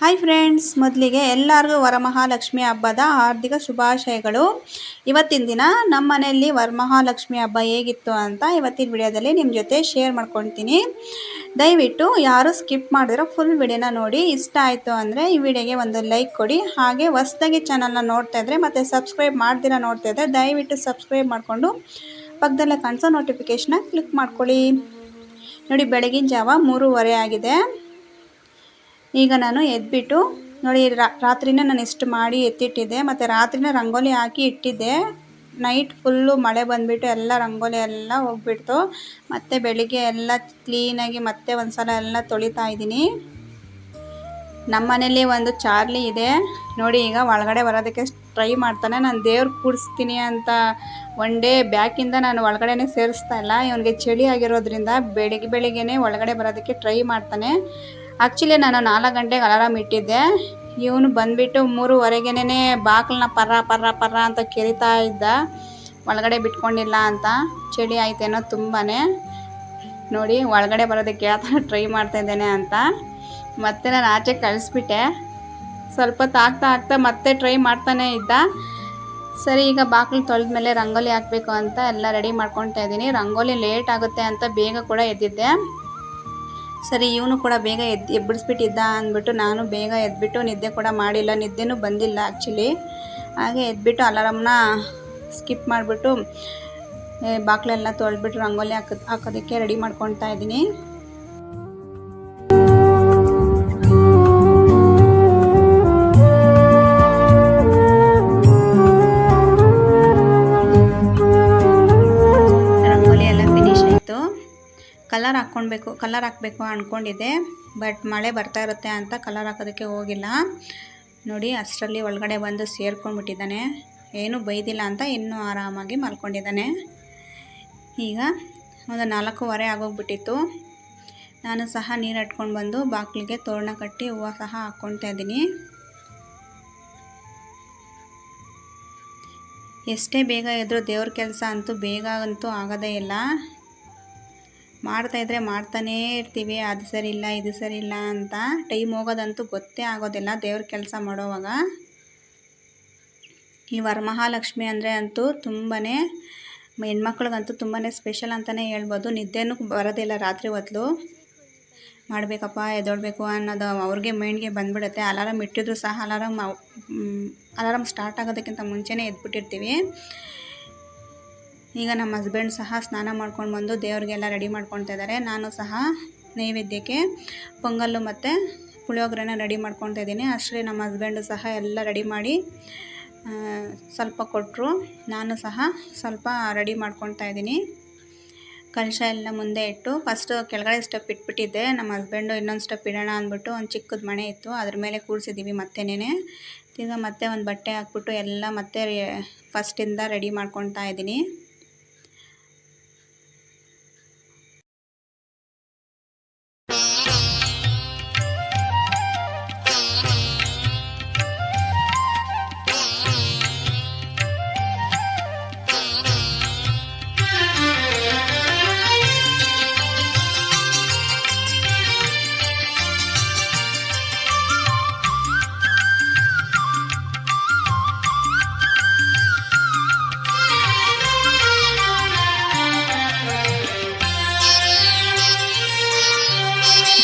Hi friends ಮೊದಲಿಗೆ ಎಲ್ಲರಿಗೂ ವರಮಹಾಲಕ್ಷ್ಮಿ ಹಬ್ಬದ ಹಾರ್ದಿಕ ಶುಭಾಶಯಗಳು. ಇವತ್ತಿನ ದಿನ ನಮ್ಮ ಮನೆಯಲ್ಲಿ ವರಮಹಾಲಕ್ಷ್ಮಿ ಹಬ್ಬ ಹೇಗಿತ್ತು ಅಂತ ಇವತ್ತಿನ ವಿಡಿಯೋದಲ್ಲಿ ನಿಮ್ಮ ಜೊತೆ ಶೇರ್ ಮಾಡ್ಕೊಳ್ತೀನಿ. ದಯವಿಟ್ಟು ಯಾರು ಸ್ಕಿಪ್ ಮಾಡಿದ್ರೋ ಫುಲ್ ವಿಡಿಯೋನ ನೋಡಿ. ಇಷ್ಟ ಆಯಿತು ಅಂದರೆ ಈ ವಿಡಿಯೋಗೆ ಒಂದು ಲೈಕ್ ಕೊಡಿ. ಹಾಗೆ ಹೊಸ್ದಾಗಿ ಚಾನಲ್ನ ನೋಡ್ತಾ ಇದ್ದರೆ ಮತ್ತು ಸಬ್ಸ್ಕ್ರೈಬ್ ಮಾಡ್ದಿರ ನೋಡ್ತಾ ಇದ್ದರೆ ದಯವಿಟ್ಟು ಸಬ್ಸ್ಕ್ರೈಬ್ ಮಾಡಿಕೊಂಡು ಪಕ್ಕದಲ್ಲೇ ಕಾಣಿಸೋ ನೋಟಿಫಿಕೇಶನ್ನ ಕ್ಲಿಕ್ ಮಾಡ್ಕೊಳ್ಳಿ. ನೋಡಿ, ಬೆಳಗಿನ ಜಾವ ಮೂರುವರೆ ಆಗಿದೆ. ಈಗ ನಾನು ಎದ್ಬಿಟ್ಟು ನೋಡಿ ರಾತ್ರಿನೇ ನಾನು ಇಷ್ಟು ಮಾಡಿ ಎತ್ತಿಟ್ಟಿದ್ದೆ. ಮತ್ತು ರಾತ್ರಿನೇ ರಂಗೋಲಿ ಹಾಕಿ ಇಟ್ಟಿದ್ದೆ. ನೈಟ್ ಫುಲ್ಲು ಮಳೆ ಬಂದುಬಿಟ್ಟು ಎಲ್ಲ ರಂಗೋಲಿ ಎಲ್ಲ ಹೋಗ್ಬಿಡ್ತು. ಮತ್ತು ಬೆಳಿಗ್ಗೆ ಎಲ್ಲ ಕ್ಲೀನಾಗಿ ಮತ್ತೆ ಒಂದು ಸಲ ಎಲ್ಲ ತೊಳಿತಾ ಇದ್ದೀನಿ. ನಮ್ಮನೇಲಿ ಒಂದು ಚಾರ್ಲಿ ಇದೆ. ನೋಡಿ, ಈಗ ಒಳಗಡೆ ಬರೋದಕ್ಕೆ ಟ್ರೈ ಮಾಡ್ತಾನೆ. ನಾನು ದೇವ್ರು ಕೂಡಿಸ್ತೀನಿ ಅಂತ ಒನ್ ಡೇ ಬ್ಯಾಕಿಂದ ನಾನು ಒಳಗಡೆನೇ ಸೇರಿಸ್ತಾ ಇಲ್ಲ. ಇವನಿಗೆ ಚಳಿ ಆಗಿರೋದ್ರಿಂದ ಬೆಳಿಗ್ಗೆ ಬೆಳಿಗ್ಗೆನೇ ಒಳಗಡೆ ಬರೋದಕ್ಕೆ ಟ್ರೈ ಮಾಡ್ತಾನೆ. ಆ್ಯಕ್ಚುಲಿ ನಾನು ನಾಲ್ಕು ಗಂಟೆಗೆ ಅಲಾರಾಮ್ ಇಟ್ಟಿದ್ದೆ. ಇವನು ಬಂದುಬಿಟ್ಟು ಮೂರುವರೆಗೇನೆ ಬಾಗಿಲನ್ನ ಪರ್ರ ಪರ್ರ ಪರ್ರ ಅಂತ ಕೆರಿತಾ ಇದ್ದ. ಒಳಗಡೆ ಬಿಟ್ಕೊಂಡಿಲ್ಲ ಅಂತ. ಚಳಿ ಆಯ್ತೇನೋ ತುಂಬಾ ನೋಡಿ, ಒಳಗಡೆ ಬರೋದಕ್ಕೆ ಯಾವ ಥರ ಟ್ರೈ ಮಾಡ್ತಾಯಿದ್ದೇನೆ ಅಂತ. ಮತ್ತೆ ನಾನು ಆಚೆ ಕಳಿಸ್ಬಿಟ್ಟೆ. ಸ್ವಲ್ಪ ಹೊತ್ತು ಆಗ್ತಾ ಆಗ್ತಾ ಮತ್ತೆ ಟ್ರೈ ಮಾಡ್ತಾನೇ ಇದ್ದ. ಸರಿ, ಈಗ ಬಾಗಿಲು ತೊಳೆದ ಮೇಲೆ ರಂಗೋಲಿ ಹಾಕಬೇಕು ಅಂತ ಎಲ್ಲ ರೆಡಿ ಮಾಡ್ಕೊತಾ ಇದ್ದೀನಿ. ರಂಗೋಲಿ ಲೇಟ್ ಆಗುತ್ತೆ ಅಂತ ಬೇಗ ಕೂಡ ಎದ್ದಿದ್ದೆ. ಸರಿ, ಇವನು ಕೂಡ ಬೇಗ ಎದ್ದು ಎಬ್ಬಿಡಿಸ್ಬಿಟ್ಟಿದ್ದ ಅಂದ್ಬಿಟ್ಟು ನಾನು ಬೇಗ ಎದ್ಬಿಟ್ಟು ನಿದ್ದೆ ಕೂಡ ಮಾಡಿಲ್ಲ. ನಿದ್ದೆನೂ ಬಂದಿಲ್ಲ ಆ್ಯಕ್ಚುಲಿ ಹಾಗೆ ಎದ್ಬಿಟ್ಟು ಅಲಾರಾಮ್ನ ಸ್ಕಿಪ್ ಮಾಡಿಬಿಟ್ಟು ಬಾಕ್ಲೆಲ್ಲ ತೊಳೆದ್ಬಿಟ್ಟು ರಂಗೋಲಿ ಹಾಕೋದು, ಹಾಕೋದಕ್ಕೆ ರೆಡಿ ಮಾಡ್ಕೊತಾ ಇದ್ದೀನಿ. ಕಲರ್ ಹಾಕ್ಕೊಳ್ಬೇಕು, ಕಲರ್ ಹಾಕಬೇಕು ಅಂದ್ಕೊಂಡಿದ್ದೆ ಬಟ್ ಮಳೆ ಬರ್ತಾ ಇರುತ್ತೆ ಅಂತ ಕಲರ್ ಹಾಕೋದಕ್ಕೆ ಹೋಗಿಲ್ಲ. ನೋಡಿ, ಅಷ್ಟರಲ್ಲಿ ಒಳಗಡೆ ಬಂದು ಸೇರ್ಕೊಂಡ್ಬಿಟ್ಟಿದ್ದಾನೆ. ಏನೂ ಬೈದಿಲ್ಲ ಅಂತ ಇನ್ನೂ ಆರಾಮಾಗಿ ಮಲ್ಕೊಂಡಿದ್ದಾನೆ. ಈಗ ಒಂದು ನಾಲ್ಕೂವರೆ ಆಗೋಗ್ಬಿಟ್ಟಿತ್ತು. ನಾನು ಸಹ ನೀರು ಇಟ್ಕೊಂಡು ಬಂದು ಬಾಗಿಲಿಗೆ ತೋರಣ ಕಟ್ಟಿ ಹೂವು ಸಹ ಹಾಕ್ಕೊಳ್ತಾ ಇದ್ದೀನಿ. ಎಷ್ಟೇ ಬೇಗ ಇದ್ದರೂ ದೇವ್ರ ಕೆಲಸ ಅಂತೂ ಬೇಗ ಅಂತೂ ಆಗೋದೇ ಇಲ್ಲ. ಮಾಡ್ತಾಯಿದ್ರೆ ಮಾಡ್ತಾನೇ ಇರ್ತೀವಿ, ಅದು ಸರಿ ಇಲ್ಲ, ಇದು ಸರಿ ಇಲ್ಲ ಅಂತ ಟೈಮ್ ಹೋಗೋದಂತೂ ಗೊತ್ತೇ ಆಗೋದಿಲ್ಲ. ದೇವ್ರ ಕೆಲಸ ಮಾಡೋವಾಗ ಈ ವರಮಹಾಲಕ್ಷ್ಮಿ ಅಂದರೆ ಅಂತೂ ತುಂಬಾ ಹೆಣ್ಮಕ್ಳಿಗಂತೂ ತುಂಬಾ ಸ್ಪೆಷಲ್ ಅಂತಲೇ ಹೇಳ್ಬೋದು. ನಿದ್ದೆನೂ ಬರೋದಿಲ್ಲ ರಾತ್ರಿ ಹೊತ್ತು ಮಾಡಬೇಕಪ್ಪ ಎದೊಳ್ಬೇಕು ಅನ್ನೋದು ಅವ್ರಿಗೆ ಮೈಂಡ್ಗೆ ಬಂದುಬಿಡುತ್ತೆ. ಅಲಾರಾಮ್ ಇಟ್ಟಿದ್ರು ಸಹ ಅಲಾರಾಮ್ ಅಲಾರಾಮ್ ಸ್ಟಾರ್ಟ್ ಆಗೋದಕ್ಕಿಂತ ಮುಂಚೆನೇ ಎದ್ಬಿಟ್ಟಿರ್ತೀವಿ. ಈಗ ನಮ್ಮ ಹಸ್ಬೆಂಡ್ ಸಹ ಸ್ನಾನ ಮಾಡ್ಕೊಂಡು ಬಂದು ದೇವ್ರಿಗೆಲ್ಲ ರೆಡಿ ಮಾಡ್ಕೊಳ್ತಾ ಇದ್ದಾರೆ ನಾನು ಸಹ ನೈವೇದ್ಯಕ್ಕೆ ಪೊಂಗಲ್ಲು ಮತ್ತು ಪುಳಿಯೋಗರೆನ ರೆಡಿ ಮಾಡ್ಕೊಳ್ತಾ ಇದ್ದೀನಿ. ಅಷ್ಟೇ ನಮ್ಮ ಹಸ್ಬೆಂಡು ಸಹ ಎಲ್ಲ ರೆಡಿ ಮಾಡಿ ಸ್ವಲ್ಪ ಕೊಟ್ಟರು ನಾನು ಸಹ ಸ್ವಲ್ಪ ರೆಡಿ ಮಾಡ್ಕೊಳ್ತಾ ಇದ್ದೀನಿ. ಕಲಶ ಎಲ್ಲ ಮುಂದೆ ಇಟ್ಟು ಫಸ್ಟು ಕೆಳಗಡೆ ಸ್ಟೆಪ್ ಇಟ್ಬಿಟ್ಟಿದ್ದೆ. ನಮ್ಮ ಹಸ್ಬೆಂಡು ಇನ್ನೊಂದು ಸ್ಟೆಪ್ ಇಡೋಣ ಅಂದ್ಬಿಟ್ಟು ಒಂದು ಚಿಕ್ಕದ ಮನೆ ಇತ್ತು. ಅದ್ರ ಮೇಲೆ ಕೂರಿಸಿದ್ದೀವಿ ಮತ್ತೆನೇ ಈಗ ಮತ್ತೆ ಒಂದು ಬಟ್ಟೆ ಹಾಕ್ಬಿಟ್ಟು ಎಲ್ಲ ಮತ್ತೆ ಫಸ್ಟಿಂದ ರೆಡಿ ಮಾಡ್ಕೊತಾ ಇದ್ದೀನಿ.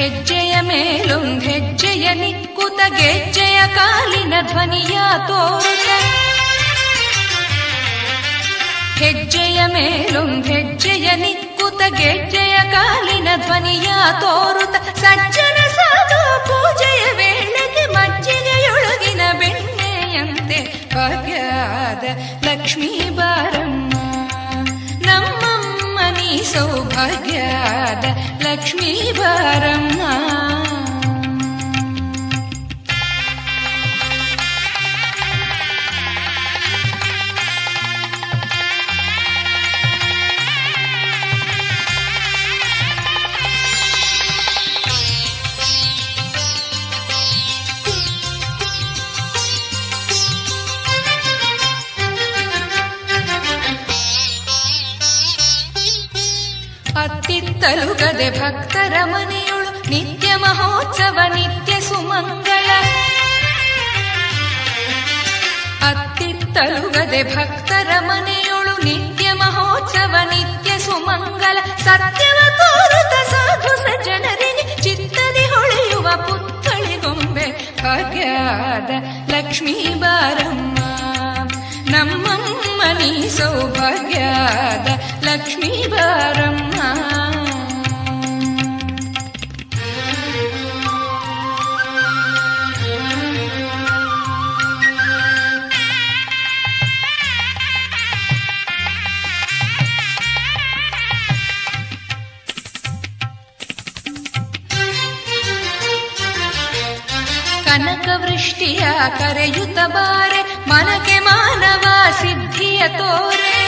ಹೆಜ್ಜೆಯ ಮೇಲೊಂದ್ ಹೆಜ್ಜೆಯ ನಿಕ್ಕುತ ಗೆಜ್ಜೆಯ ಕಾಲಿನ ಧ್ವನಿಯ ತೋರುತ ಹೆಜ್ಜೆಯ ಮೇಲೊಂದ್ ಹೆಜ್ಜೆಯ ನಿಕ್ಕುತ ಗೆಜ್ಜೆಯ ಕಾಲಿನ ಧ್ವನಿಯ ತೋರುತ ಸಜ್ಜನ ಸಾಧು ಪೂಜೆಯ ವೇಳೆಗೆ ಮಜ್ಜಿಗೆಯೊಳಗಿನ ಬೆಣ್ಣೆಯಂತೆ ಭಾಗ್ಯದ ಲಕ್ಷ್ಮೀ ಬಾರಮ್ಮ ನಮ್ಮಮ್ಮ ನೀ ಸೌಭಾಗ್ಯದ ಲಕ್ಷ್ಮೀ ಬಾರಮ್ಮ ಅತ್ತಿತ್ತಲು ಗದೆ ಭಕ್ತರ ಮನೆಯೊಳು ನಿತ್ಯ ಮಹೋತ್ಸವ, ನಿತ್ಯ ಸುಮಂಗಳ. ಅತ್ತಿತ್ತಲುಗದೆ ಭಕ್ತರ ಮನೆಯೊಳು ನಿತ್ಯ ಮಹೋತ್ಸವ, ನಿತ್ಯ ಸುಮಂಗಳ. ಸತ್ಯವ ಕೋರುತ ಸಾಧು ಸಜ್ಜನರಿಗೆ ಚಿತ್ತದಿ ಹೊಳೆಯುವ ಪುತ್ಥಳಿಗೊಂಬೆ ಭಾಗ್ಯದ ಲಕ್ಷ್ಮೀ ಬಾರಮ್ಮ ನಮ್ಮಮ್ಮನಿ ಸೌಭಾಗ್ಯದ ಲಕ್ಷ್ಮೀ ಬಾರಮ್ಮ. ಬಾರೆ, ಮನಕ್ಕೆ ಮಾನವ ಸಿದ್ಧಿಯ ತೋರೆ.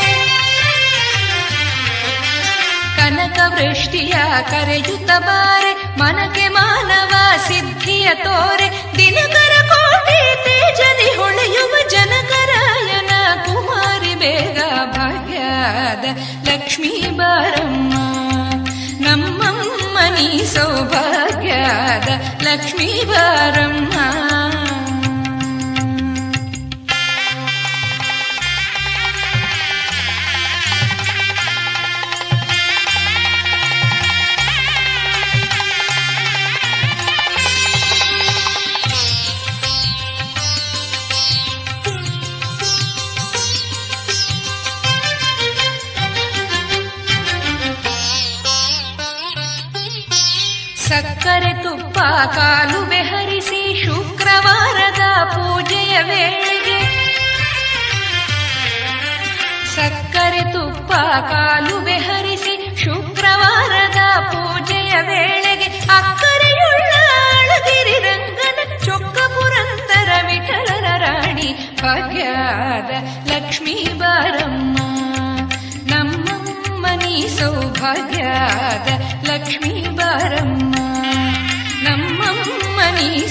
ಕನಕ ವೃಷ್ಟಿಯ ಕರೆಯುತ್ತ ಬಾರೆ, ಮನಕ್ಕೆ ಮಾನವ ಸಿದ್ಧಿಯ ತೋರೆ. ದಿನಕರ ಕೋಟಿ ತೇಜದಿ ಹೊಳೆಯುವ ಜನಕರಾಯನ ಕುಮಾರಿ ಬೇಗ ಭಾಗ್ಯದ ಲಕ್ಷ್ಮೀ ಬಾರಮ್ಮ. ನಮ್ಮಮ್ಮನಿ ಸೌಭಾಗ್ಯದ ಲಕ್ಷ್ಮೀ ಬಾರಮ್ಮ. ತುಪ್ಪ ಕಾಲು ಬೆಹರಿಸಿ ಶುಕ್ರವಾರದ ಪೂಜೆಯ ವೇಳೆಗೆ ಅಕ್ಕರೆಯುಳ್ಳ ರಂಗನ ಚೊಕ್ಕ ಪುರಂದರ ವಿಠಲರ ರಾಣಿ ಭಾಗ್ಯದ ಲಕ್ಷ್ಮೀ ಬಾರಮ್ಮ. ನಮ್ಮಮ್ಮನಿ ಸೌಭಾಗ್ಯಾದ ಲಕ್ಷ್ಮೀ ಬಾರಮ್ಮ. ನಮ್ಮಮ್ಮ ನೀ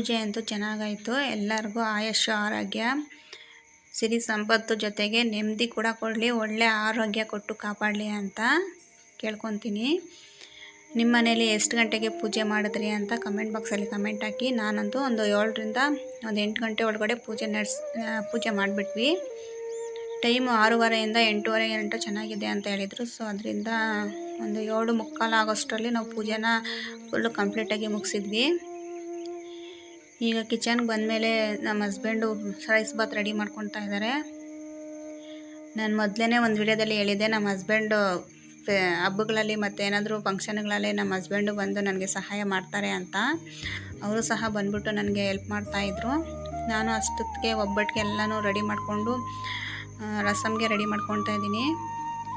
ಪೂಜೆ ಅಂತೂ ಚೆನ್ನಾಗಾಯಿತು. ಎಲ್ಲರಿಗೂ ಆಯಸ್ಸು, ಆರೋಗ್ಯ, ಸಿರಿ ಸಂಪತ್ತು ಜೊತೆಗೆ ನೆಮ್ಮದಿ ಕೂಡ ಕೊಡಲಿ, ಒಳ್ಳೆ ಆರೋಗ್ಯ ಕೊಟ್ಟು ಕಾಪಾಡಲಿ ಅಂತ ಕೇಳ್ಕೊತೀನಿ. ನಿಮ್ಮ ಮನೇಲಿ ಎಷ್ಟು ಗಂಟೆಗೆ ಪೂಜೆ ಮಾಡಿದ್ರಿ ಅಂತ ಕಮೆಂಟ್ ಬಾಕ್ಸಲ್ಲಿ ಕಮೆಂಟ್ ಹಾಕಿ. ನಾನಂತೂ ಒಂದು ಏಳರಿಂದ ಒಂದು ಎಂಟು ಗಂಟೆ ಒಳಗಡೆ ಪೂಜೆ ನಡೆಸ್ ಪೂಜೆ ಮಾಡಿಬಿಟ್ವಿ. ಟೈಮು ಆರೂವರೆಯಿಂದ ಎಂಟೂವರೆ ಗಂಟೆ ಚೆನ್ನಾಗಿದೆ ಅಂತ ಹೇಳಿದರು. ಸೊ, ಅದರಿಂದ ಒಂದು ಏಳು ಮುಕ್ಕಾಲು ಆಗೋಷ್ಟರಲ್ಲಿ ನಾವು ಪೂಜೆನ ಫುಲ್ಲು ಕಂಪ್ಲೀಟಾಗಿ ಮುಗಿಸಿದ್ವಿ. ಈಗ ಕಿಚನ್ಗೆ ಬಂದಮೇಲೆ ನಮ್ಮ ಹಸ್ಬೆಂಡು ರೈಸ್ ಬಾತ್ ರೆಡಿ ಮಾಡ್ಕೊತಾ ಇದ್ದಾರೆ ನಾನು ಮೊದಲೇ ಒಂದು ವಿಡಿಯೋದಲ್ಲಿ ಹೇಳಿದ್ದೆ ನಮ್ಮ ಹಸ್ಬೆಂಡು ಹಬ್ಬಗಳಲ್ಲಿ ಮತ್ತು ಏನಾದರೂ ಫಂಕ್ಷನ್ಗಳಲ್ಲಿ ನಮ್ಮ ಹಸ್ಬೆಂಡು ಬಂದು ನನಗೆ ಸಹಾಯ ಮಾಡ್ತಾರೆ ಅಂತ. ಅವರು ಸಹ ಬಂದ್ಬಿಟ್ಟು ನನಗೆ ಹೆಲ್ಪ್ ಮಾಡ್ತಾಯಿದ್ರು ನಾನು ಅಷ್ಟೊತ್ತಿಗೆ ಒಬ್ಬಟ್ಟಿಗೆ ಎಲ್ಲನೂ ರೆಡಿ ಮಾಡಿಕೊಂಡು ರಸಮ್ಗೆ ರೆಡಿ ಮಾಡ್ಕೊತಾ ಇದ್ದೀನಿ.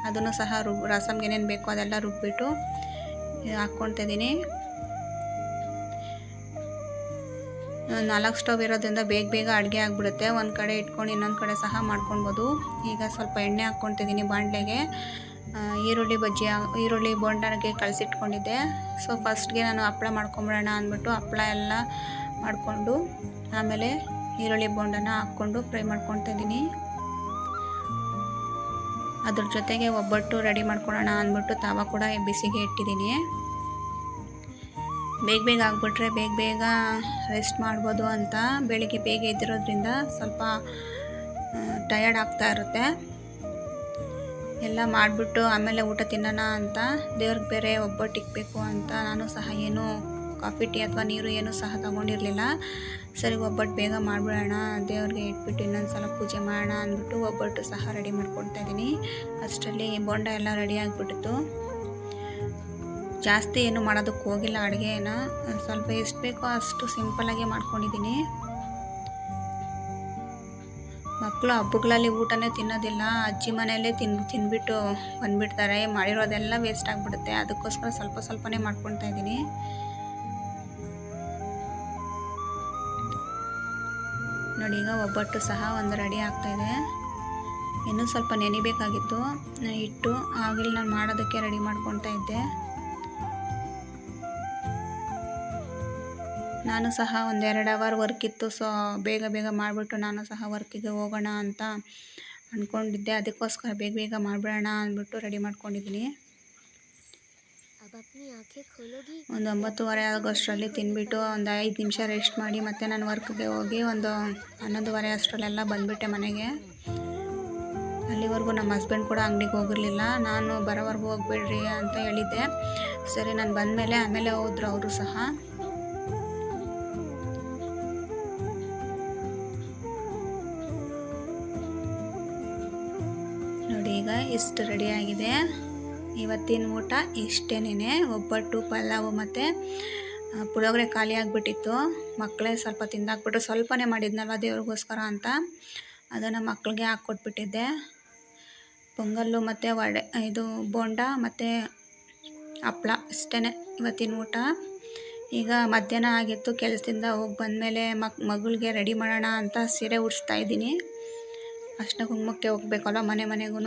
ಅದನ್ನು ಸಹ ರುಬ್ ರಸಮ್ಗೆ ಏನೇನು ಬೇಕೋ ಅದೆಲ್ಲ ರುಬ್ಬಿಟ್ಟು ಹಾಕ್ಕೊಳ್ತಾ ಇದ್ದೀನಿ. ನಾಲ್ಕು ಸ್ಟವ್ ಇರೋದ್ರಿಂದ ಬೇಗ ಬೇಗ ಅಡುಗೆ ಆಗಿಬಿಡುತ್ತೆ. ಒಂದು ಕಡೆ ಇಟ್ಕೊಂಡು ಇನ್ನೊಂದು ಕಡೆ ಸಹ ಮಾಡ್ಕೊಳ್ಬೋದು. ಈಗ ಸ್ವಲ್ಪ ಎಣ್ಣೆ ಹಾಕ್ಕೊತಿದ್ದೀನಿ ಬಾಣಲೆಗೆ. ಈರುಳ್ಳಿ ಬಜ್ಜಿ ಈರುಳ್ಳಿ ಬೋಂಡಾಗೆ ಕಳಿಸಿಟ್ಕೊಂಡಿದ್ದೆ. ಸೊ ಫಸ್ಟ್ಗೆ ನಾನು ಹಪ್ಪಳ ಮಾಡ್ಕೊಂಬಿಡೋಣ ಅಂದ್ಬಿಟ್ಟು ಹಪ್ಪಳ ಎಲ್ಲ ಮಾಡಿಕೊಂಡು ಆಮೇಲೆ ಈರುಳ್ಳಿ ಬೋಂಡನ ಹಾಕ್ಕೊಂಡು ಫ್ರೈ ಮಾಡ್ಕೊತಿದ್ದೀನಿ ಅದ್ರ ಜೊತೆಗೆ ಒಬ್ಬಟ್ಟು ರೆಡಿ ಮಾಡ್ಕೊಳ್ಳೋಣ ಅಂದ್ಬಿಟ್ಟು ತಾವ ಕೂಡ ಬಿಸಿಗೆ ಇಟ್ಟಿದ್ದೀನಿ ಬೇಗ ಬೇಗ ಆಗಿಬಿಟ್ರೆ ಬೇಗ ಬೇಗ ರೆಸ್ಟ್ ಮಾಡ್ಬೋದು ಅಂತ ಬೆಳಿಗ್ಗೆ ಬೇಗ ಎದ್ದಿರೋದ್ರಿಂದ ಸ್ವಲ್ಪ ಟಯರ್ಡ್ ಆಗ್ತಾ ಇರುತ್ತೆ. ಎಲ್ಲ ಮಾಡಿಬಿಟ್ಟು ಆಮೇಲೆ ಊಟ ತಿನ್ನೋಣ ಅಂತ ದೇವ್ರಿಗೆ ಬೇರೆ ಒಬ್ಬಟ್ಟು ಇಕ್ಬೇಕು ಅಂತ ನಾನು ಸಹ ಏನು ಕಾಫಿ, ಟೀ ಅಥವಾ ನೀರು ಏನು ಸಹ ತಗೊಂಡಿರಲಿಲ್ಲ. ಸರಿ, ಒಬ್ಬಟ್ಟು ಬೇಗ ಮಾಡಿಬಿಡೋಣ, ದೇವ್ರಿಗೆ ಇಟ್ಬಿಟ್ಟು ಇನ್ನೊಂದು ಸಲ ಪೂಜೆ ಮಾಡೋಣ ಅಂದ್ಬಿಟ್ಟು ಒಬ್ಬಟ್ಟು ಸಹ ರೆಡಿ ಮಾಡ್ಕೊಳ್ತಾ ಇದ್ದೀನಿ. ಅಷ್ಟರಲ್ಲಿ ಬೊಂಡ ಎಲ್ಲ ರೆಡಿ ಆಗಿಬಿಟ್ಟಿತ್ತು. ಜಾಸ್ತಿ ಏನು ಮಾಡೋದಕ್ಕೆ ಹೋಗಿಲ್ಲ ಅಡುಗೆನ. ಸ್ವಲ್ಪ ಎಷ್ಟು ಬೇಕೋ ಅಷ್ಟು ಸಿಂಪಲಾಗಿ ಮಾಡ್ಕೊಂಡಿದ್ದೀನಿ. ಮಕ್ಕಳು ಹಬ್ಬಗಳಲ್ಲಿ ಊಟನೇ ತಿನ್ನೋದಿಲ್ಲ. ಅಜ್ಜಿ ಮನೆಯಲ್ಲೇ ತಿನ್, ತಿನ್ಬಿಟ್ಟು ಬಂದುಬಿಡ್ತಾರೆ. ಮಾಡಿರೋದೆಲ್ಲ ವೇಸ್ಟ್ ಆಗಿಬಿಡುತ್ತೆ. ಅದಕ್ಕೋಸ್ಕರ ಸ್ವಲ್ಪ ಸ್ವಲ್ಪನೇ ಮಾಡ್ಕೊಳ್ತಾ ಇದ್ದೀನಿ. ನೋಡಿ, ಈಗ ಒಬ್ಬಟ್ಟು ಸಹ ಒಂದು ರೆಡಿ ಆಗ್ತಾಯಿದೆ ಇನ್ನೂ ಸ್ವಲ್ಪ ನೆನಿಬೇಕಾಗಿತ್ತು. ಹಿಟ್ಟು ಆಗಲಿ ನಾನು ಮಾಡೋದಕ್ಕೆ ರೆಡಿ ಮಾಡ್ಕೊತಾ ಇದ್ದೆ. ನಾನು ಸಹ ಒಂದೆರಡು ಅವರ್ ವರ್ಕ್ ಇತ್ತು. ಸೊ ಬೇಗ ಬೇಗ ಮಾಡಿಬಿಟ್ಟು ನಾನು ಸಹ ವರ್ಕಿಗೆ ಹೋಗೋಣ ಅಂತ ಅಂದ್ಕೊಂಡಿದ್ದೆ ಅದಕ್ಕೋಸ್ಕರ ಬೇಗ ಬೇಗ ಮಾಡಿಬಿಡೋಣ ಅಂದ್ಬಿಟ್ಟು ರೆಡಿ ಮಾಡ್ಕೊಂಡಿದ್ದೀನಿ. ಒಂದು ಒಂಬತ್ತುವರೆ ಆಗೋಷ್ಟರಲ್ಲಿ ತಿನ್ಬಿಟ್ಟು ಒಂದು ಐದು ನಿಮಿಷ ರೆಸ್ಟ್ ಮಾಡಿ ಮತ್ತೆ ನಾನು ವರ್ಕ್ಗೆ ಹೋಗಿ ಒಂದು ಹನ್ನೊಂದುವರೆ ಅಷ್ಟರಲ್ಲೆಲ್ಲ ಬಂದುಬಿಟ್ಟೆ ಮನೆಗೆ. ಅಲ್ಲಿವರೆಗೂ ನಮ್ಮ ಹಸ್ಬೆಂಡ್ ಕೂಡ ಅಂಗಡಿಗೆ ಹೋಗಿರಲಿಲ್ಲ. ನಾನು ಬರೋವರೆಗೂ ಹೋಗ್ಬೇಡ್ರಿ ಅಂತ ಹೇಳಿದ್ದೆ. ಸರಿ, ನಾನು ಬಂದಮೇಲೆ ಆಮೇಲೆ ಹೋದ್ರು ಅವರು ಸಹ. ಇಷ್ಟು ರೆಡಿ ಆಗಿದೆ. ಇವತ್ತಿನ ಊಟ ಇಷ್ಟೇನೆ ಒಬ್ಬಟ್ಟು, ಪಲಾವು ಮತ್ತು ಪುಳಿಯೋಗರೆ ಖಾಲಿ ಆಗಿಬಿಟ್ಟಿತ್ತು. ಮಕ್ಕಳೇ ಸ್ವಲ್ಪ ತಿಂದಾಕ್ಬಿಟ್ಟು ಸ್ವಲ್ಪನೇ ಮಾಡಿದ್ನಲ್ವ ದೇವ್ರಿಗೋಸ್ಕರ ಅಂತ. ಅದನ್ನು ಮಕ್ಕಳಿಗೆ ಹಾಕ್ಕೊಟ್ಬಿಟ್ಟಿದ್ದೆ. ಪೊಂಗಲ್ಲು ಮತ್ತು ವಡೆ, ಇದು ಬೋಂಡ ಮತ್ತು ಹಪ್ಳ ಇಷ್ಟೇ ಇವತ್ತಿನ ಊಟ. ಈಗ ಮಧ್ಯಾಹ್ನ ಆಗಿತ್ತು. ಕೆಲಸದಿಂದ ಹೋಗಿ ಬಂದಮೇಲೆ ಮಕ್, ಮಗಳಿಗೆ ರೆಡಿ ಮಾಡೋಣ ಅಂತ ಸೀರೆ ಉಡಿಸ್ತಾ ಇದ್ದೀನಿ. ಅರ್ಶಿನ ಕುಂಕುಮಕ್ಕೆ ಹೋಗ್ಬೇಕಲ್ಲ ಮನೆ ಮನೆಗೂ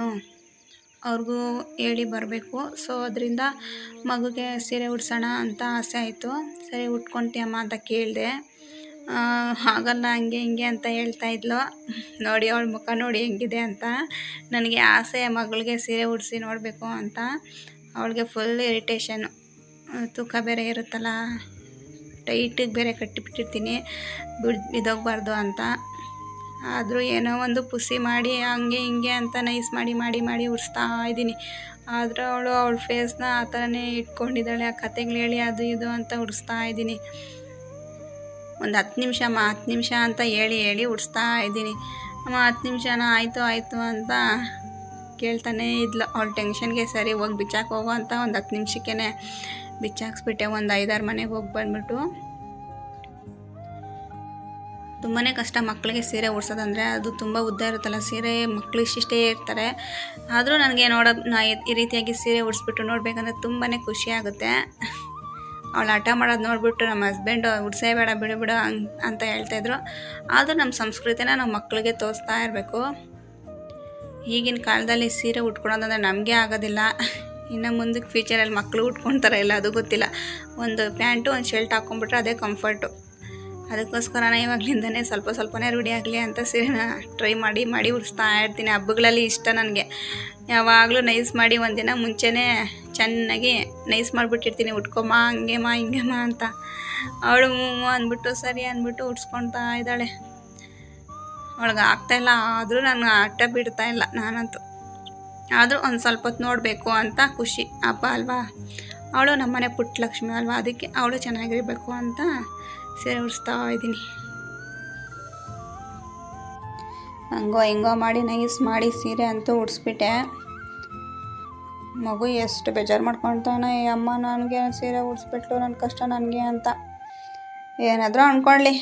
ಅವ್ರಿಗೂ ಹೇಳಿ ಬರಬೇಕು. ಸೊ ಅದರಿಂದ ಮಗುಗೆ ಸೀರೆ ಉಡ್ಸೋಣ ಅಂತ ಆಸೆ ಆಯಿತು. ಸರಿ ಉಟ್ಕೊಂತೀಯಮ್ಮ ಅಂತ ಕೇಳಿದೆ. ಆಗಲ್ಲ ಹಂಗೆ, ಹಿಂಗೆ ಅಂತ ಹೇಳ್ತಾ ಇದ್ಲು. ನೋಡಿ, ಅವಳ ಮುಖ ನೋಡಿ ಹೆಂಗಿದೆ ಅಂತ. ನನಗೆ ಆಸೆ ಮಗಳಿಗೆ ಸೀರೆ ಉಡಿಸಿ ನೋಡಬೇಕು ಅಂತ. ಅವಳಿಗೆ ಫುಲ್ ಇರಿಟೇಷನು ತೂಕ ಬೇರೆ ಇರುತ್ತಲ್ಲ ಟೈಟಿಗೆ ಬೇರೆ ಕಟ್ಟಿಬಿಟ್ಟಿರ್ತೀನಿ. ಬಿಡ್ ಇದೋಗಬಾರ್ದು ಅಂತ. ಆದರೂ ಏನೋ ಒಂದು ಪುಸಿ ಮಾಡಿ, ಹಂಗೆ ಹಿಂಗೆ ಅಂತ ನೈಸ್ ಮಾಡಿ ಮಾಡಿ ಮಾಡಿ ಉರಿಸ್ತಾ ಇದ್ದೀನಿ. ಆದರೂ ಅವಳು ಅವಳ ಫೇಸ್ನ ಆ ಥರನೇ ಇಟ್ಕೊಂಡಿದ್ದಾಳೆ, ಆ ಕತೆಗಳು ಹೇಳಿ ಅದು ಇದು ಅಂತ ಉಡಿಸ್ತಾ ಇದ್ದೀನಿ. ಒಂದು ಹತ್ತು ನಿಮಿಷ, ಅಮ್ಮ ಹತ್ತು ನಿಮಿಷ ಅಂತ ಹೇಳಿ ಹೇಳಿ ಉಡಿಸ್ತಾ ಇದ್ದೀನಿ. ಅಮ್ಮ ಹತ್ತು ನಿಮಿಷನ ಆಯಿತು ಆಯಿತು ಅಂತ ಕೇಳ್ತಾನೇ ಇದ್ಲು. ಅವಳ ಟೆನ್ಷನ್ಗೆ ಸರಿ ಹೋಗಿ, ಬಿಚ್ಚಾಕ್ ಹೋಗೋ ಅಂತ ಒಂದು ಹತ್ತು ನಿಮಿಷಕ್ಕೇ ಬಿಚ್ಚಾಕ್ಸ್ಬಿಟ್ಟೆ. ಒಂದು ಐದಾರು ಮನೆಗೆ ಹೋಗಿ ಬಂದ್ಬಿಟ್ಟು ತುಂಬಾ ಕಷ್ಟ ಮಕ್ಕಳಿಗೆ ಸೀರೆ ಉಡ್ಸೋದಂದರೆ ಅದು ತುಂಬ ಉದ್ದ ಇರುತ್ತಲ್ಲ, ಸೀರೆ ಮಕ್ಕಳು ಇಷ್ಟಿಷ್ಟೇ ಇರ್ತಾರೆ. ಆದರೂ ನನಗೆ ನೋಡೋ, ನಾ ಈ- ರೀತಿಯಾಗಿ ಸೀರೆ ಉಡಿಸ್ಬಿಟ್ಟು ನೋಡಬೇಕಂದ್ರೆ ತುಂಬಾ ಖುಷಿಯಾಗುತ್ತೆ ಅವಳು ಹಠ ಮಾಡೋದು ನೋಡಿಬಿಟ್ಟು ನಮ್ಮ ಹಸ್ಬೆಂಡು ಉಡ್ಸೇ ಬೇಡ, ಬಿಡು ಬಿಡು ಅಂತ ಹೇಳ್ತಾಯಿದ್ರು ಆದರೂ ನಮ್ಮ ಸಂಸ್ಕೃತಿನ ನಾವು ಮಕ್ಕಳಿಗೆ ತೋರಿಸ್ತಾ ಇರಬೇಕು. ಈಗಿನ ಕಾಲದಲ್ಲಿ ಸೀರೆ ಉಟ್ಕೊಳೋದಂದ್ರೆ ನಮಗೆ ಆಗೋದಿಲ್ಲ. ಇನ್ನು ಮುಂದಕ್ಕೆ ಫ್ಯೂಚರಲ್ಲಿ ಮಕ್ಕಳು ಉಟ್ಕೊಳ್ತಾರೆ ಇಲ್ಲ ಅದು ಗೊತ್ತಿಲ್ಲ. ಒಂದು ಪ್ಯಾಂಟು, ಒಂದು ಶರ್ಟ್ ಹಾಕ್ಕೊಂಬಿಟ್ರೆ ಅದೇ ಕಂಫರ್ಟು ಅದಕ್ಕೋಸ್ಕರನೇ ಇವಾಗಲಿಂದನೇ ಸ್ವಲ್ಪ ಸ್ವಲ್ಪನೇ ರೂಢಿ ಆಗಲಿ ಅಂತ ಸೀರೆನ ಟ್ರೈ ಮಾಡಿ ಮಾಡಿ ಉಡಿಸ್ತಾ ಇರ್ತೀನಿ. ಹಬ್ಬಗಳಲ್ಲಿ ಇಷ್ಟ ನನಗೆ. ಯಾವಾಗಲೂ ನೈಸ್ ಮಾಡಿ ಒಂದಿನ ಮುಂಚೆನೇ ಚೆನ್ನಾಗಿ ನೈಸ್ ಮಾಡಿಬಿಟ್ಟಿರ್ತೀನಿ. ಉಟ್ಕೊಮ್ಮ ಹಂಗೆಮ್ಮ ಹಿಂಗೆಮ್ಮ ಅಂತ. ಅವಳು ಅಂದ್ಬಿಟ್ಟು, ಸರಿ ಅಂದ್ಬಿಟ್ಟು ಉಡ್ಸ್ಕೊಳ್ತಾ ಇದ್ದಾಳೆ. ಅವಳಿಗೆ ಆಗ್ತಾಯಿಲ್ಲ ಆದರೂ ನಾನು ಆಟ ಬಿಡ್ತಾ ಇಲ್ಲ ನಾನಂತೂ. ಆದರೂ ಒಂದು ಸ್ವಲ್ಪ ಹೊತ್ತು ನೋಡಬೇಕು ಅಂತ ಖುಷಿ. ಹಬ್ಬ ಅಲ್ವಾ? ಅವಳು ನಮ್ಮನೆ ಪುಟ್ಟ ಲಕ್ಷ್ಮಿ ಅಲ್ವಾ? ಅದಕ್ಕೆ ಅವಳು ಚೆನ್ನಾಗಿರಬೇಕು ಅಂತ ಸೀರೆ ಉಡಿಸ್ತಾ ಇದ್ದೀನಿ. ಹಂಗೋ, ಹಿಂಗೋ ಮಾಡಿ, ನೈಸ್ ಮಾಡಿ ಸೀರೆ ಅಂತೂ ಉಡಿಸ್ಬಿಟ್ಟೆ. ಮಗು ಎಷ್ಟು ಬೇಜಾರು ಮಾಡ್ಕೊಳ್ತಾನೆ ಈ ಅಮ್ಮ, ನನಗೆ ಸೀರೆ ಉಡಿಸ್ಬಿಟ್ಲು ನನ್ನ ಕಷ್ಟ ನನಗೆ ಅಂತ. ಏನಾದರೂ ಅಂದ್ಕೊಳ್ಳಿ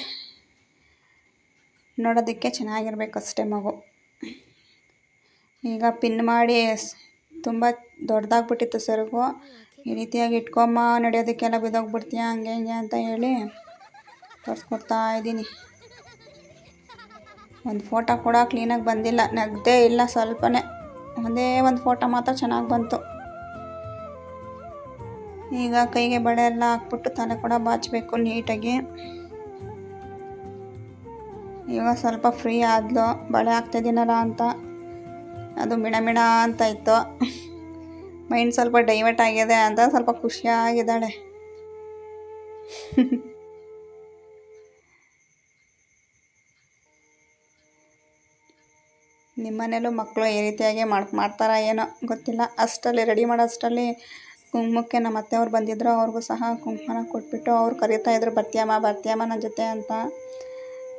ನೋಡೋದಕ್ಕೆ ಚೆನ್ನಾಗಿರ್ಬೇಕು ಅಷ್ಟೇ ಮಗು. ಈಗ ಪಿನ್ ಮಾಡಿ ತುಂಬ ದೊಡ್ಡದಾಗ್ಬಿಟ್ಟಿತ್ತು ಸೆರಗು. ಈ ರೀತಿಯಾಗಿ ಇಟ್ಕೊಮ್ಮ, ನಡೆಯೋದಕ್ಕೆಲ್ಲ ಬಿದ್ದೋಗ್ಬಿಡ್ತೀಯ, ಹಂಗೆ, ಹಿಂಗೆ ಅಂತ ಹೇಳಿ. ತೋರಿಸ್ಕೊಡ್ತಾ ಇದ್ದೀನಿ. ಒಂದು ಫೋಟೋ ಕೂಡ ಕ್ಲೀನಾಗಿ ಬಂದಿಲ್ಲ. ನಗ್ದೇ ಇಲ್ಲ ಸ್ವಲ್ಪನೇ. ಒಂದೇ ಒಂದು ಫೋಟೋ ಮಾತ್ರ ಚೆನ್ನಾಗಿ ಬಂತು. ಈಗ ಕೈಗೆ ಬಳೆ ಎಲ್ಲ ಹಾಕ್ಬಿಟ್ಟು ತಲೆ ಕೂಡ ಬಾಚಬೇಕು ನೀಟಾಗಿ. ಈಗ ಸ್ವಲ್ಪ ಫ್ರೀ ಆದ್ಲು. ಬಳೆ ಹಾಕ್ತಿದ್ದೀನಲ್ಲ ಅಂತ. ಅದು ಮಿಣ ಮಿಣ ಅಂತ ಇತ್ತು. ಮೈಂಡ್ ಸ್ವಲ್ಪ ಡೈವರ್ಟ್ ಆಗಿದೆ ಅಂತ ಸ್ವಲ್ಪ ಖುಷಿಯಾಗಿದ್ದಾಳೆ ನಿಮ್ಮ ಮನೇಲೂ ಮಕ್ಕಳು ಈ ರೀತಿಯಾಗಿ ಮಾಡಿ, ಮಾಡ್ತಾರಾ ಏನೋ ಗೊತ್ತಿಲ್ಲ. ಅಷ್ಟರಲ್ಲಿ ರೆಡಿ ಮಾಡೋ ಅಷ್ಟರಲ್ಲಿ ಕುಂಕುಮಕ್ಕೆ ನಮ್ಮ ಅತ್ತೆಯವ್ರು ಬಂದಿದ್ದರು ಅವ್ರಿಗೂ ಸಹ ಕುಂಕುಮನ ಕೊಟ್ಬಿಟ್ಟು ಅವ್ರು ಕರೀತಾ ಇದ್ರು, ಬರ್ತೀಯಮ್ಮ ಬರ್ತೀಯಮ್ಮ ನನ್ನ ಜೊತೆ ಅಂತ.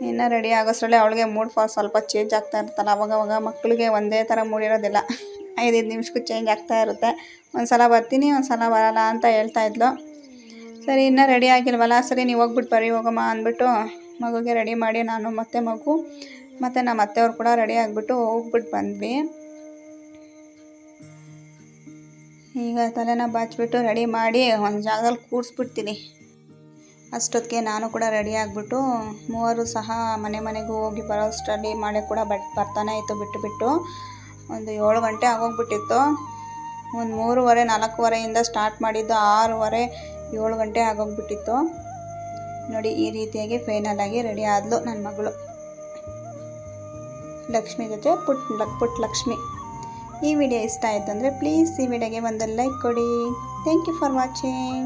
ಇನ್ನು ರೆಡಿ ಆಗೋಷ್ಟರಲ್ಲಿ ಅವಳಿಗೆ ಮೂಡ್ ಫಾರ್ ಸ್ವಲ್ಪ ಚೇಂಜ್ ಆಗ್ತಾ ಇರುತ್ತಲ್ಲ. ಅವಾಗವಾಗ ಮಕ್ಕಳಿಗೆ ಒಂದೇ ಥರ ಮೂಡಿರೋದಿಲ್ಲ ಐದೈದು ನಿಮಿಷಕ್ಕೂ ಚೇಂಜ್ ಆಗ್ತಾ ಇರುತ್ತೆ. ಒಂದು ಸಲ ಬರ್ತೀನಿ ಒಂದು ಸಲ ಬರಲ್ಲ ಅಂತ ಹೇಳ್ತಾ ಇದ್ಲು. ಸರಿ, ಇನ್ನೂ ರೆಡಿ ಆಗಿಲ್ವಲ್ಲ? ಸರಿ, ನೀವು ಹೋಗ್ಬಿಟ್ಟು ಬರೀ ಹೋಗಮ್ಮ ಅಂದ್ಬಿಟ್ಟು ಮಗುಗೆ ರೆಡಿ ಮಾಡಿ ನಾನು ಮತ್ತೆ ಮಗು ಮತ್ತು ನಮ್ಮ ಅತ್ತೆಯವ್ರು ಕೂಡ ರೆಡಿ ಆಗಿಬಿಟ್ಟು ಹೋಗ್ಬಿಟ್ಟು ಬಂದ್ವಿ. ಈಗ ತಲೆನ ಬಾಚ್ಬಿಟ್ಟು ರೆಡಿ ಮಾಡಿ ಒಂದು ಜಾಗದಲ್ಲಿ ಕೂರಿಸ್ಬಿಡ್ತೀನಿ. ಅಷ್ಟೊತ್ತಿಗೆ ನಾನು ಕೂಡ ರೆಡಿ ಆಗಿಬಿಟ್ಟು ಮೂವರು ಸಹ ಮನೆ ಮನೆಗೂ ಹೋಗಿ ಬರೋ ಸ್ಟಡಿ ಮಾಡಿ ಕೂಡ ಬಟ್ ಬರ್ತಾನೆ ಇತ್ತು, ಬಿಟ್ಟು ಬಿಟ್ಟು. ಒಂದು ಏಳು ಗಂಟೆ ಆಗೋಗ್ಬಿಟ್ಟಿತ್ತು. ಒಂದು ಮೂರುವರೆ, ನಾಲ್ಕೂವರೆಯಿಂದ ಸ್ಟಾರ್ಟ್ ಮಾಡಿದ್ದು ಆರೂವರೆ, ಏಳು ಗಂಟೆ ಆಗೋಗ್ಬಿಟ್ಟಿತ್ತು. ನೋಡಿ ಈ ರೀತಿಯಾಗಿ ಫೈನಲ್ ಆಗಿ ರೆಡಿ ಆದಲು ನನ್ನ ಮಗಳು. ಲಕ್ಷ್ಮಿ ಜೊತೆ ಪುಟ್ ಲಕ್ ಪುಟ್ ಲಕ್ಷ್ಮಿ. ಈ ವಿಡಿಯೋ ಇಷ್ಟ ಆಯಿತು ಅಂದರೆ ಪ್ಲೀಸ್ ಈ ವಿಡಿಯೋಗೆ ಒಂದು ಲೈಕ್ ಕೊಡಿ. Thank you for watching